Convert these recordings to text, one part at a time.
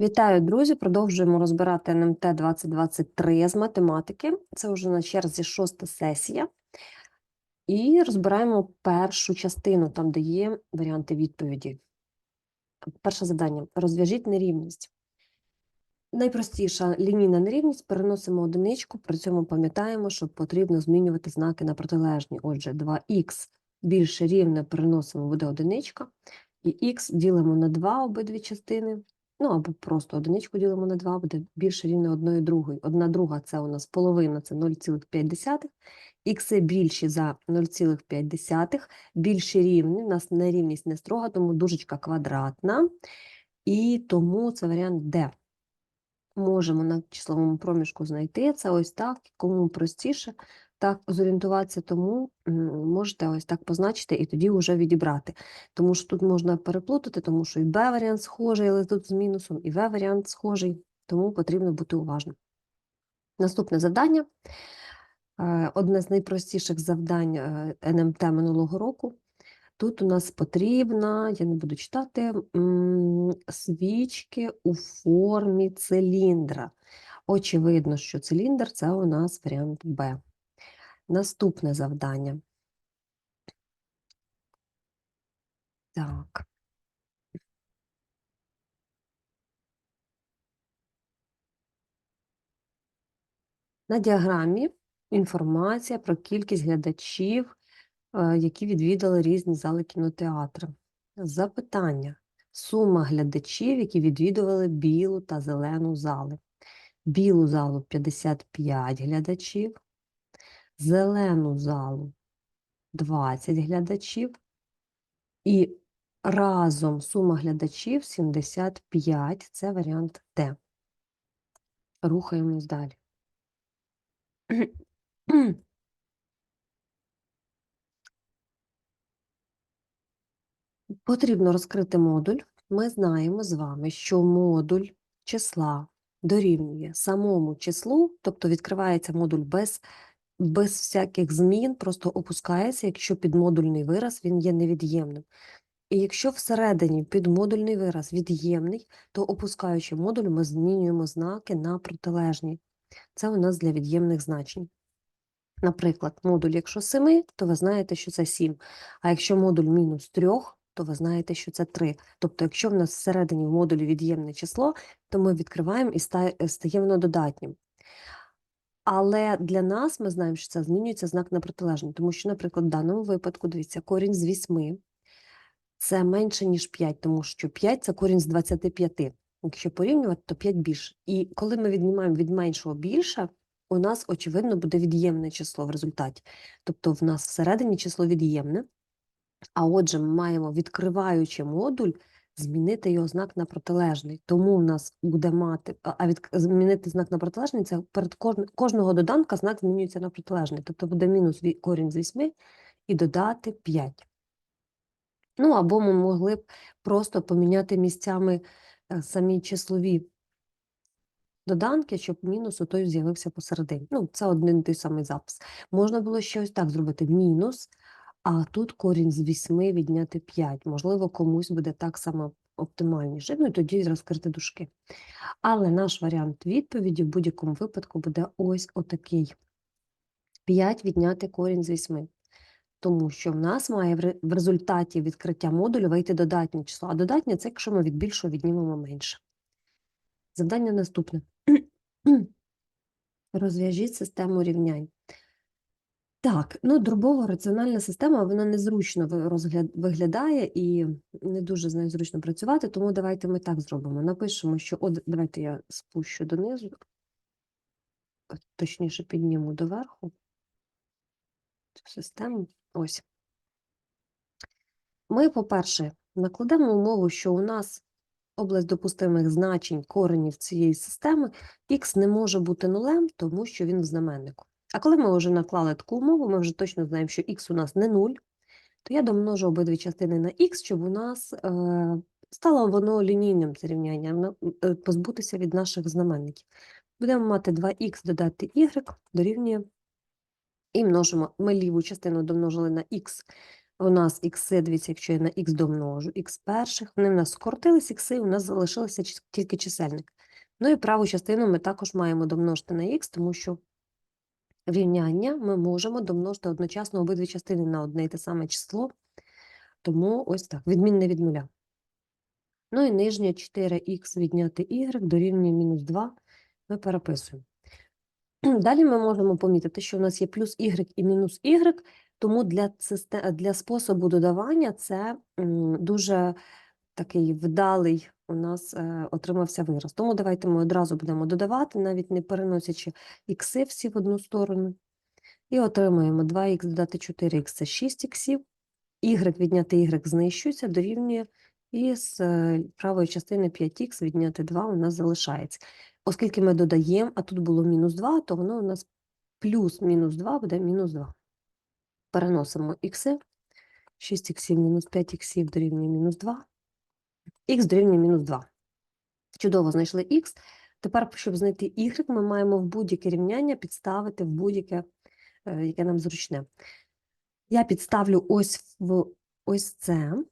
Вітаю, друзі! Продовжуємо розбирати НМТ 2023 з математики. Це вже на черзі шоста сесія. І розбираємо першу частину, там, де є варіанти відповіді. Перше завдання. Розв'яжіть нерівність. Найпростіша лінійна нерівність переносимо одиничку, при цьому пам'ятаємо, що потрібно змінювати знаки на протилежні. Отже, 2х більше рівне переносимо, буде одиничка, і х ділимо на 2 обидві частини, ну або просто одиничку ділимо на 2, буде більше рівне одної другої. Одна друга це у нас половина, це 0,5. Ікси більші за 0,5, більші рівні, у нас нерівність не строга, тому дужечка квадратна, і тому це варіант Д можемо на числовому проміжку знайти. Це ось так, кому простіше так зорієнтуватися, тому можете ось так позначити і тоді вже відібрати. Тому що тут можна переплутати, тому що і Б-варіант схожий, але тут з мінусом, і В-варіант схожий, тому потрібно бути уважним. Наступне завдання. Е, одне з найпростіших завдань е, НМТ минулого року. Тут у нас потрібна, я не буду читати, свічки у формі циліндра. Очевидно, що циліндр це у нас варіант Б. Наступне завдання. Так. На діаграмі інформація про кількість глядачів Е, які відвідали різні зали кінотеатру. Запитання. Сума глядачів, які відвідували білу та зелену зали. Білу залу 55 глядачів, зелену залу 20 глядачів, і разом сума глядачів 75 це варіант Д. Рухаємось далі. Потрібно розкрити модуль. Ми знаємо з вами, що модуль числа дорівнює самому числу, тобто відкривається модуль без без всяких змін, просто опускається, якщо підмодульний вираз він є невід'ємним. І якщо всередині підмодульний вираз від'ємний, то опускаючи модуль, ми змінюємо знаки на протилежні. Це у нас для від'ємних значень. Наприклад, модуль, якщо 7, то ви знаєте, що це 7. А якщо модуль мінус 3, то ви знаєте, що це 3. Тобто, якщо в нас всередині в модулі від'ємне число, то ми відкриваємо і стає воно додатнім. Але для нас ми знаємо, що це змінюється знак на протилежний, тому що, наприклад, в даному випадку, дивіться, корінь з 8 це менше, ніж 5, тому що 5 це корінь з 25. Якщо порівнювати, то 5 більше. І коли ми віднімаємо від меншого більше, у нас, очевидно, буде від'ємне число в результаті. Тобто в нас всередині число від'ємне, а отже, ми маємо, відкриваючи модуль, змінити його знак на протилежний. Тому в нас буде мати, а від, змінити знак на протилежний це перед кожного, кожного доданка знак змінюється на протилежний. Тобто буде мінус корінь з 8 і додати 5. Ну, або ми могли б просто поміняти місцями е, самі числові доданки, щоб мінус у той з'явився посередині. Ну, це один той самий запис. Можна було ще ось так зробити мінус а тут корінь з 8 відняти 5. Можливо, комусь буде так само оптимальніше. Ну і тоді розкрити дужки. Але наш варіант відповіді в будь-якому випадку буде ось отакий: 5 відняти корінь з 8. Тому що в нас має в результаті відкриття модулю вийти додатнє число. А додатнє це якщо ми від більшого віднімемо менше. Завдання наступне. Розв'яжіть систему рівнянь. Так, ну дробова раціональна система, вона незручно виглядає і не дуже з нею зручно працювати, тому давайте ми так зробимо. Напишемо, що от давайте я спущу донизу, точніше підніму доверху цю систему. Ось. Ми, по-перше, накладемо умову, що у нас область допустимих значень коренів цієї системи х не може бути нулем, тому що він в знаменнику. А коли ми вже наклали таку умову, ми вже точно знаємо, що х у нас не 0, то я домножу обидві частини на х, щоб у нас е, стало воно лінійним це рівняння, е, позбутися від наших знаменників. Будемо мати 2х додати y дорівнює і множимо. Ми ліву частину домножили на х У нас ікси, дивіться, якщо я на х домножу, х перших, вони в нас скоротились ікси, у нас залишилося тільки чисельник. Ну і праву частину ми також маємо домножити на х, тому що рівняння ми можемо домножити одночасно обидві частини на одне і те саме число. Тому ось так, відмінне від нуля. Ну і нижнє 4х відняти y дорівнює мінус 2 ми переписуємо. Далі ми можемо помітити, що у нас є плюс y і мінус y, тому для, для способу додавання це дуже такий вдалий у нас е, отримався вираз. Тому давайте ми одразу будемо додавати, навіть не переносячи ікси всі в одну сторону. І отримуємо 2х додати 4х це 6х, y відняти y знищується, дорівнює, і з е, правої частини 5х відняти 2 у нас залишається. Оскільки ми додаємо, а тут було мінус 2, то воно у нас плюс мінус 2 буде мінус 2. Переносимо ікси. 6 іксів мінус 5 іксів дорівнює мінус 2. Х дорівнює мінус 2. Чудово знайшли х. Тепер, щоб знайти y, ми маємо в будь-яке рівняння підставити в будь-яке, е, яке нам зручне. Я підставлю ось в ось це,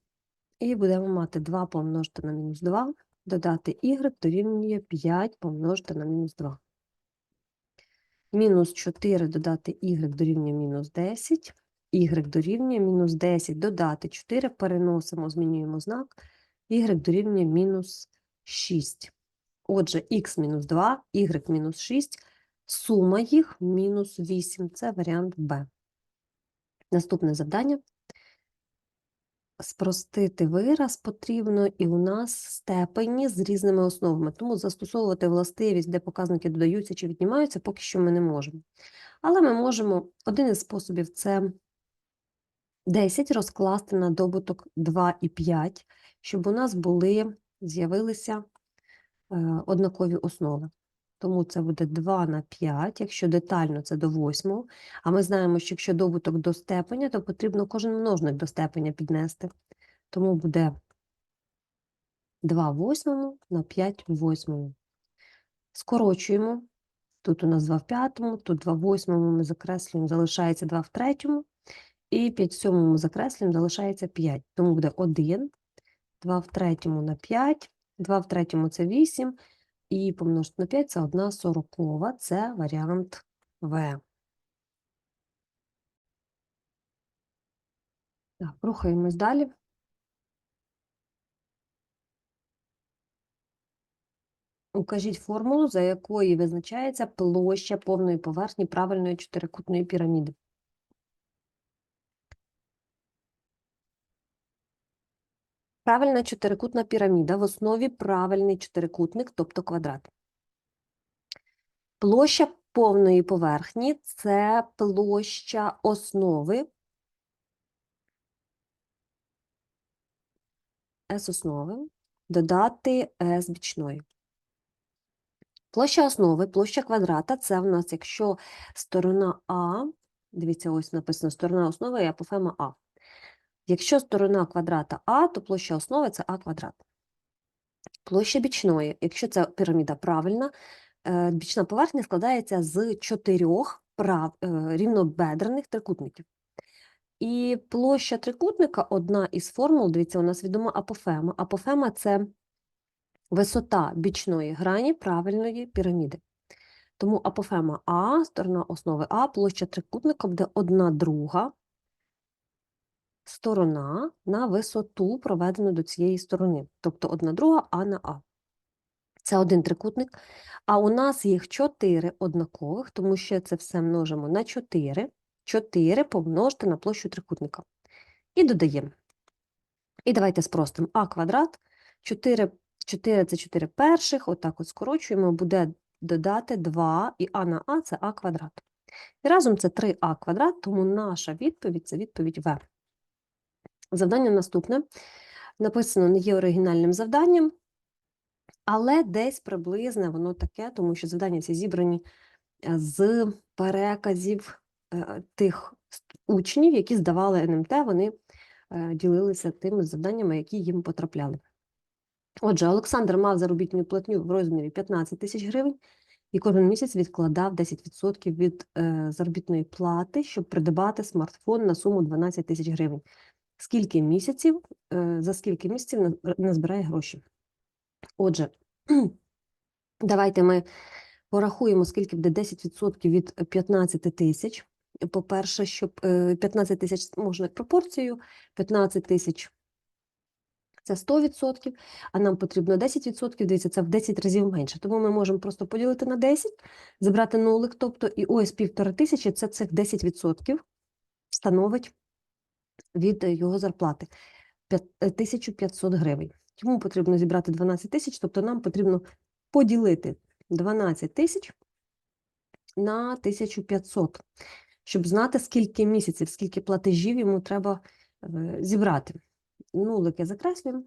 і будемо мати 2 помножити на мінус 2, додати y дорівнює 5 помножити на мінус 2. Мінус 4 додати y дорівнює мінус 10, y дорівнює мінус 10, додати 4, переносимо, змінюємо знак, y дорівнює мінус 6. Отже, х мінус 2, y мінус 6, сума їх мінус 8. Це варіант Б. Наступне завдання. Спростити вираз потрібно, і у нас степені з різними основами. Тому застосовувати властивість, де показники додаються чи віднімаються, поки що ми не можемо. Але ми можемо, один із способів це 10 розкласти на добуток 2 і 5, щоб у нас були, з'явилися е, однакові основи. Тому це буде 2 на 5, якщо детально це до 8. А ми знаємо, що якщо добуток до степеня, то потрібно кожен множник до степеня піднести. Тому буде 2 в восьмому на 5 в восьмому. Скорочуємо. Тут у нас 2 в п'ятому, тут 2 в восьмому ми закреслюємо, залишається 2 в третьому. І 5 в сьомому закреслюємо, залишається 5. Тому буде 1, 2 в третьому на 5, 2 в третьому це 8, і помножити на 5 це 1 сорокова, це варіант В. Так, рухаємось далі. Укажіть формулу, за якою визначається площа повної поверхні правильної чотирикутної піраміди. Правильна чотирикутна піраміда в основі правильний чотирикутник, тобто квадрат. Площа повної поверхні це площа основи S основи додати S бічної. Площа основи, площа квадрата це в нас, якщо сторона А, дивіться, ось написано сторона основи і апофема А. Якщо сторона квадрата А, то площа основи це А квадрат. Площа бічної, якщо ця піраміда правильна, е, бічна поверхня складається з чотирьох прав, е, рівнобедрених трикутників. І площа трикутника одна із формул, дивіться, у нас відома апофема. Апофема це висота бічної грані правильної піраміди. Тому апофема А, сторона основи А, площа трикутника буде одна друга сторона на висоту, проведену до цієї сторони. Тобто одна друга А на А. Це один трикутник. А у нас їх чотири однакових, тому що це все множимо на 4. 4 помножити на площу трикутника. І додаємо. І давайте спростимо А квадрат. 4, 4 це 4 перших, отак от скорочуємо, буде додати 2, і А на А це А квадрат. І разом це 3А квадрат, тому наша відповідь це відповідь В. Завдання наступне. Написано не є оригінальним завданням, але десь приблизне воно таке, тому що завдання ці зібрані е, з переказів е, тих учнів, які здавали НМТ, вони е, ділилися тими завданнями, які їм потрапляли. Отже, Олександр мав заробітну платню в розмірі 15 тисяч гривень і кожен місяць відкладав 10% від заробітної плати, щоб придбати смартфон на суму 12 тисяч гривень. Скільки місяців, е, за скільки місяців назбирає гроші. Отже, давайте ми порахуємо, скільки буде 10% від 15 тисяч. По-перше, щоб е, 15 тисяч можна пропорцією, 15 тисяч це 100%, а нам потрібно 10%, дивіться, це в 10 разів менше. Тому ми можемо просто поділити на 10, забрати нулик, тобто і ось півтори тисячі це цих 10% становить від е, його зарплати е, 1500 гривень. Йому потрібно зібрати 12 тисяч, тобто нам потрібно поділити 12 тисяч на 1500, щоб знати, скільки місяців, скільки платежів йому треба е, зібрати. Нулики закреслюємо.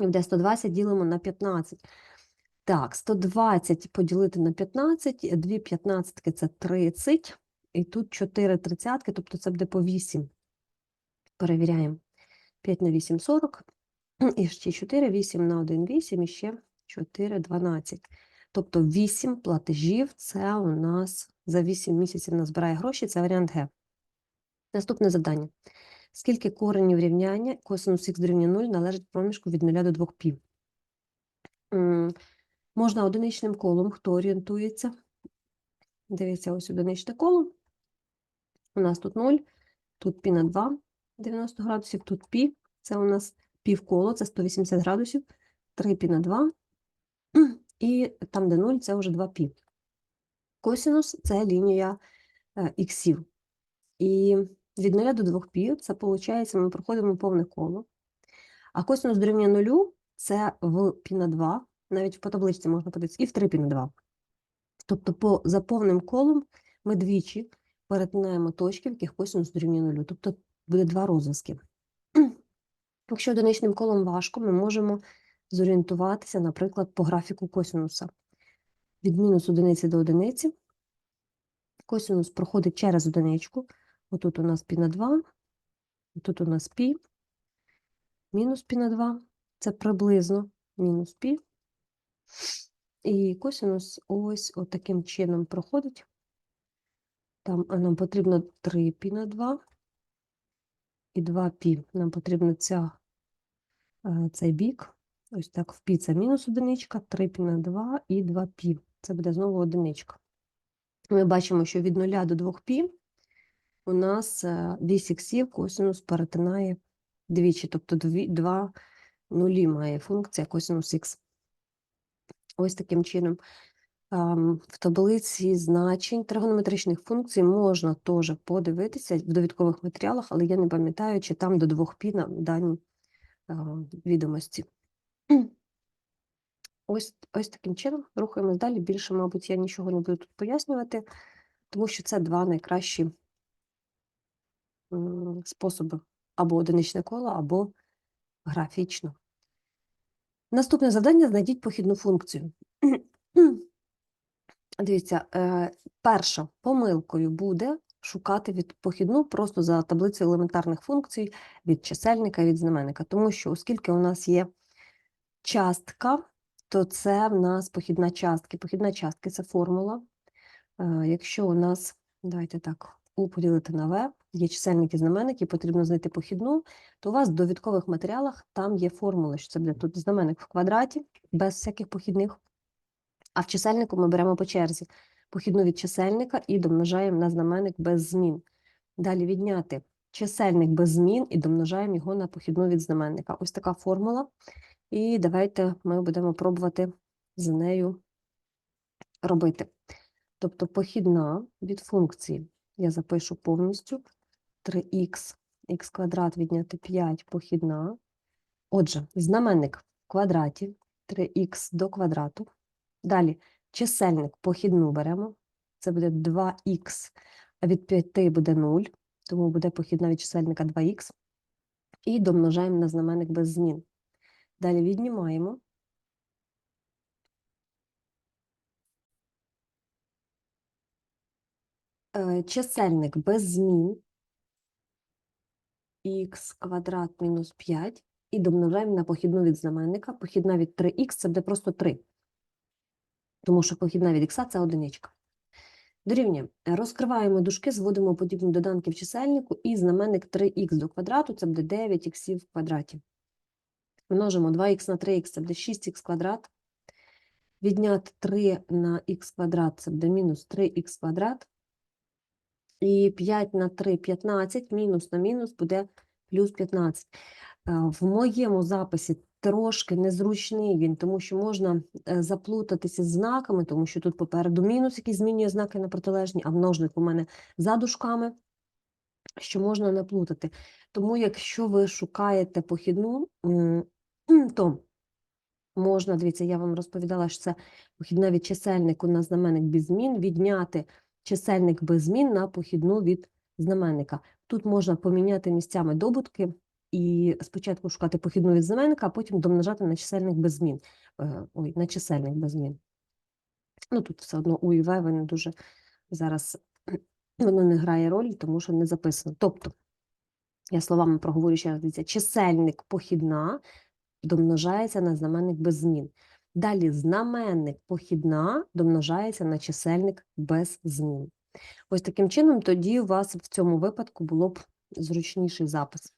І буде 120 ділимо на 15. Так, 120 поділити на 15, 2 15 це 30, і тут 4 тридцятки, тобто це буде по 8. Перевіряємо. 5 на 8 – 40, і ще 4, 8 на 1 – 8, і ще 4 – 12. Тобто 8 платежів – це у нас за 8 місяців назбирає гроші, це варіант Г. Наступне завдання. Скільки коренів рівняння косинус х дорівнює 0 належить проміжку від 0 до 2 пі? М, Можна одиничним колом, хто орієнтується. Дивіться, ось одиничне коло. У нас тут 0, тут пі на 2, 90 градусів, тут пі, це у нас півколо, це 180 градусів, 3 пі на 2, і там, де 0, це вже 2 пі. Косинус – це лінія е, іксів. І від 0 до 2 пі, це виходить, ми проходимо повне коло. А косинус дорівнює 0 – це в пі на 2, навіть по табличці можна подивитися, і в 3 пі на 2. Тобто по, за повним колом ми двічі перетинаємо точки, в яких косинус дорівнює 0. Тобто буде два розв'язки. Якщо одиничним колом важко, ми можемо зорієнтуватися, наприклад, по графіку косинуса. Від мінус одиниці до одиниці косинус проходить через одиничку. Отут у нас пі на 2, тут у нас пі, мінус пі на 2, це приблизно мінус пі. І косинус ось таким чином проходить. Там нам потрібно 3 пі на 2 і 2 пі. Нам потрібно ця, е, цей бік. Ось так, в пі це мінус одиничка, 3 пі на 2 і 2 пі. Це буде знову одиничка. Ми бачимо, що від 0 до 2 пі у нас е, вісь іксів косинус перетинає двічі, тобто 2 нулі має функція косинус х. Ось таким чином. В таблиці значень тригонометричних функцій можна теж подивитися в довідкових матеріалах, але я не пам'ятаю, чи там до 2 пі на дані відомості. Ось, ось таким чином рухаємось далі. Більше, мабуть, я нічого не буду тут пояснювати, тому що це два найкращі способи або одиничне коло, або графічно. Наступне завдання знайдіть похідну функцію. Дивіться, е, перша помилкою буде шукати від похідну просто за таблицею елементарних функцій від чисельника і від знаменника. Тому що, оскільки у нас є частка, то це в нас похідна частки. Похідна частки це формула. Е, Якщо у нас, давайте так, у поділити на В, є чисельник і знаменник, і потрібно знайти похідну, то у вас в довідкових матеріалах там є формула, що це буде тут знаменник в квадраті, без всяких похідних. А в чисельнику ми беремо по черзі похідну від чисельника і домножаємо на знаменник без змін. Далі відняти чисельник без змін і домножаємо його на похідну від знаменника. Ось така формула. І давайте ми будемо пробувати з нею робити. Тобто похідна від функції я запишу повністю 3х, х квадрат відняти 5 похідна. Отже, знаменник в квадраті 3х до квадрату. Далі чисельник похідну беремо. Це буде 2х, а від 5 буде 0, тому буде похідна від чисельника 2х. І домножаємо на знаменник без змін. Далі віднімаємо. Е, Чисельник без змін х квадрат мінус 5 і домножаємо на похідну від знаменника. Похідна від 3х це буде просто 3. Тому що похідна від х це одиничка. Дорівнює. Розкриваємо дужки, зводимо подібні доданки в чисельнику і знаменник 3х до квадрату, це буде 9х в квадраті. Множимо 2х на 3х, це буде 6х квадрат. Відняти 3 на х квадрат, це буде мінус 3х квадрат. І 5 на 3 – 15, мінус на мінус буде плюс 15. Е, В моєму записі трошки незручний він, тому що можна е, заплутатися з знаками, тому що тут попереду мінус, який змінює знаки на протилежні, а множник у мене за дужками, що можна наплутати. Тому якщо ви шукаєте похідну, то можна, дивіться, я вам розповідала, що це похідна від чисельнику на знаменник без змін, відняти чисельник без змін на похідну від знаменника. Тут можна поміняти місцями добутки і спочатку шукати похідну від знаменника, а потім домножати на чисельник без змін. Е, Ой, на чисельник без змін. Ну, тут все одно у і В, вони дуже зараз воно не грає ролі, тому що не записано. Тобто, я словами проговорю ще раз, дивіться, чисельник похідна домножається на знаменник без змін. Далі знаменник похідна домножається на чисельник без змін. Ось таким чином тоді у вас в цьому випадку було б зручніший запис.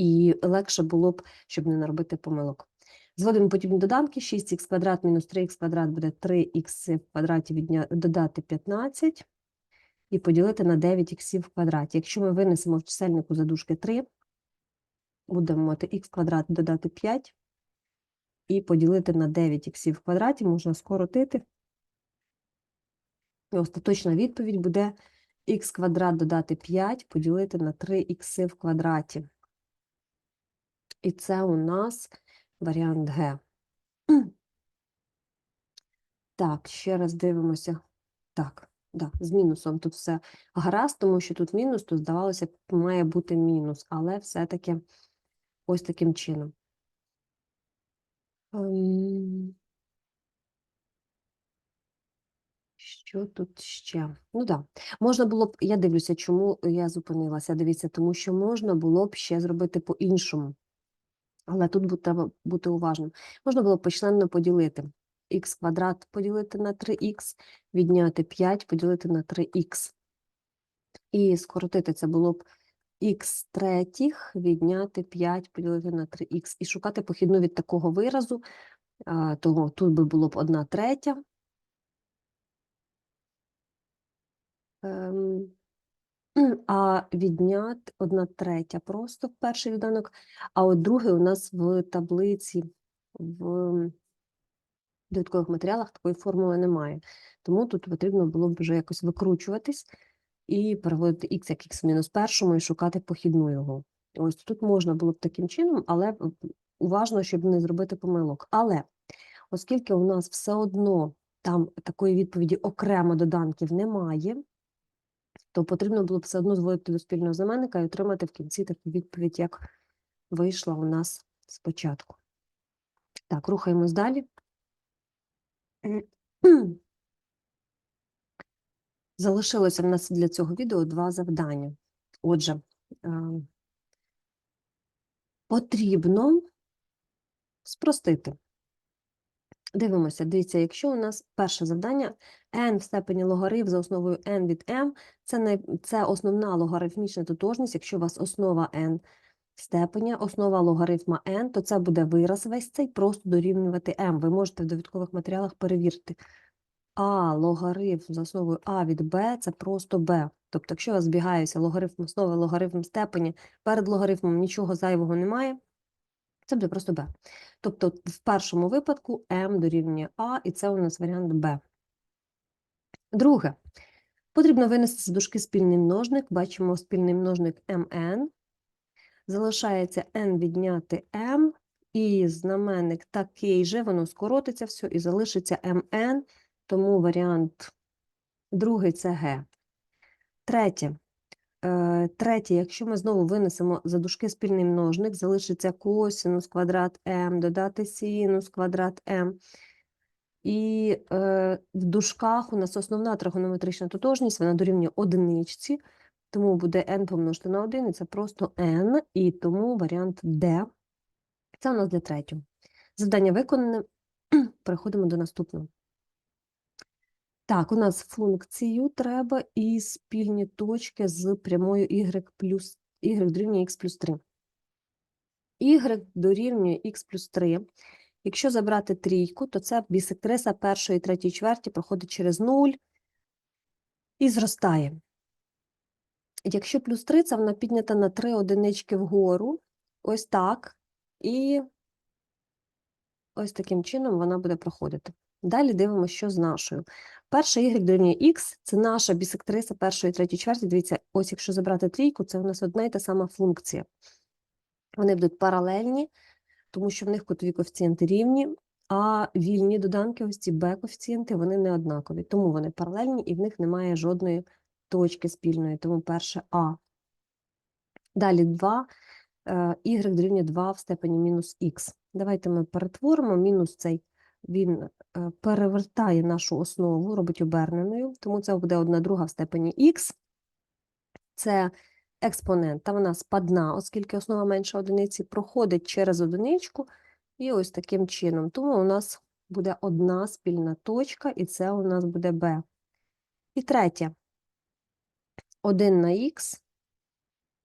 І легше було б, щоб не наробити помилок. Зводимо подібні доданки. 6х квадрат мінус 3х квадрат буде 3х в квадраті додати 15 і поділити на 9х в квадраті. Якщо ми винесемо в чисельнику задушки 3, будемо мати х квадрат додати 5 і поділити на 9х в квадраті, можна скоротити. І остаточна відповідь буде х квадрат додати 5 поділити на 3х в квадраті. І це у нас варіант Г. Так, ще раз дивимося. Так, да, з мінусом тут все гаразд, тому що тут мінус, то здавалося, має бути мінус, але все-таки ось таким чином. Ем, Що тут ще? Ну так, да. можна було б, я дивлюся, чому я зупинилася. Дивіться, тому що можна було б ще зробити по-іншому. Але тут треба бути уважним. Можна було почленно поділити. х квадрат поділити на 3х, відняти 5 поділити на 3х. І скоротити це було б х третіх відняти 5 поділити на 3х. І шукати похідну від такого виразу, того тут би було б 1 третя. А відняти 1 третя просто перший відданок, а от другий у нас в таблиці в додаткових матеріалах такої формули немає. Тому тут потрібно було б вже якось викручуватись і переводити х як в мінус першому і шукати похідну його. Ось тут можна було б таким чином, але уважно, щоб не зробити помилок. Але оскільки у нас все одно там такої відповіді окремо доданків немає, то потрібно було б все одно зводити до спільного знаменника і отримати в кінці таку відповідь, як вийшла у нас спочатку. Так, рухаємось далі. Залишилося в нас для цього відео два завдання. Отже, е, потрібно спростити. Дивимося, дивіться, якщо у нас перше завдання n в степені логарифм за основою n від m, це, не, це основна логарифмічна тотожність, якщо у вас основа n степеня, основа логарифма n, то це буде вираз весь цей просто дорівнювати m. Ви можете в довідкових матеріалах перевірити. А логарифм за основою а від b – це просто b. Тобто, якщо у вас збігаються логарифм основи, логарифм степені, перед логарифмом нічого зайвого немає, це буде просто b. Тобто в першому випадку m дорівнює a, і це у нас варіант b. Друге. Потрібно винести з дужки спільний множник. Бачимо спільний множник mn. Залишається n відняти m, і знаменник такий же, воно скоротиться все, і залишиться mn, тому варіант другий це g. Третє. Е, Третє, якщо ми знову винесемо за дужки спільний множник, залишиться косинус квадрат m, додати синус квадрат m. І е, в дужках у нас основна тригонометрична тотожність, вона дорівнює одиничці, тому буде n помножити на 1, і це просто n, і тому варіант D. Це у нас для третього. Завдання виконане. Переходимо до наступного. Так, у нас функцію треба і спільні точки з прямою y плюс y дорівнює x плюс 3. y дорівнює x плюс 3. Якщо забрати трійку, то це бісектриса першої третьої чверті проходить через 0 і зростає. Якщо плюс 3, це вона піднята на 3 одинички вгору, ось так, і ось таким чином вона буде проходити. Далі дивимося, що з нашою. Перша y дорівнює x, це наша бісектриса першої і третьої чверті. Дивіться, ось якщо забрати трійку, це у нас одна і та сама функція. Вони будуть паралельні, тому що в них кутові коефіцієнти рівні, а вільні доданки, ось ці b-коефіцієнти, вони не однакові. Тому вони паралельні і в них немає жодної точки спільної, тому перше А. Далі 2, е, y дорівнює 2 в степені мінус х. Давайте ми перетворимо, мінус цей, він е, перевертає нашу основу, робить оберненою, тому це буде 1 друга в степені х. Це експонент, та вона спадна, оскільки основа менша одиниці, проходить через одиничку, і ось таким чином. Тому у нас буде одна спільна точка, і це у нас буде b. І третє. 1 на х,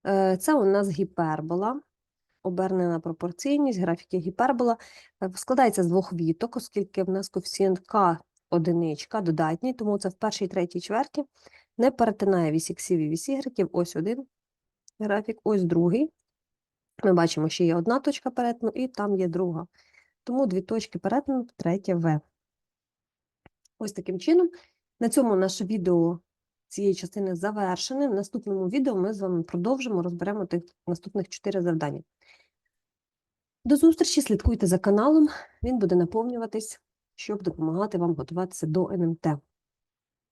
е, це у нас гіпербола, обернена пропорційність, графіки гіпербола. Е, Складається з двох віток, оскільки в нас коефіцієнт k одиничка додатній, тому це в першій третій чверті не перетинає вісь іксів і вісь ігреків. Ось один графік, ось другий. Ми бачимо, що є одна точка перетину, і там є друга. Тому дві точки перетину, третя В. Ось таким чином. На цьому наше відео цієї частини завершене. В наступному відео ми з вами продовжимо, розберемо тих наступних чотири завдання. До зустрічі, слідкуйте за каналом, він буде наповнюватись, щоб допомагати вам готуватися до НМТ.